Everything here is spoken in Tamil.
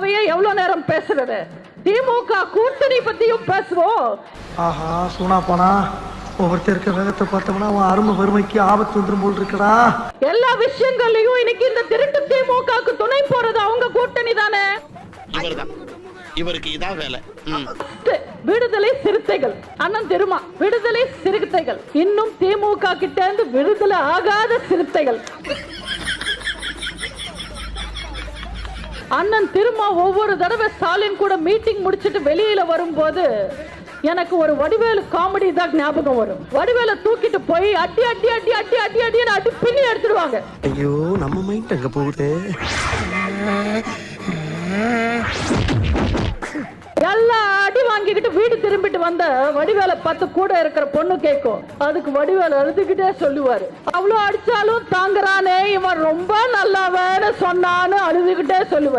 திமுகவையே எவ்வளவு நேரம் பேசுறது? திமுக கூட்டணி பத்தியும் பேசுவோம் ஆஹா சூனா போனா ஒவ்வொருத்தர் இருக்க வேகத்தை பார்த்தோம்னா அவன் அருமை வறுமைக்கு ஆபத்து வந்துரும் போல் இருக்கடா. எல்லா விஷயங்கள்லயும் இன்னைக்கு இந்த திருட்டு திமுகவுக்கு துணை போறது அவங்க கூட்டணி தானே? இவர்தான். இவருக்கு இதான் வேலை. விடுதலை சிறுத்தைகள். அண்ணன் திருமா விடுதலை சிறுத்தைகள். இன்னும் திமுக கிட்ட இருந்து விடுதலை ஆகாத சிறுத்தைகள். அண்ணன் திருமா ஒவ்வொரு தடவை ஸ்டாலின் கூட மீட்டிங் முடிச்சிட்டு வெளியில வரும்போது எனக்கு ஒரு வடிவேலு காமெடி தான் ஞாபகம் வரும். வடிவேல தூக்கிட்டு போய் அடி அடி அடி அடி அடி அடின்னு அடி பின்னி எடுத்துடுவாங்க ஐயோ நம்ம மைண்ட் அங்க போகுது? எல்லா அடி வாங்கிக்கிட்டு வீடு திரும்பிட்டு வந்த வடிவேலை பார்த்து கூட இருக்கிற பொண்ணு கேட்கும் அதுக்கு வடிவேல் அழுதுகிட்டே சொல்லுவாரு. அவ்வளவு அடிச்சாலும் தாங்குறானே இவன் ரொம்ப நல்லவன்னு சொன்னான்னு அழுதுகிட்டே சொல்லுவாரு.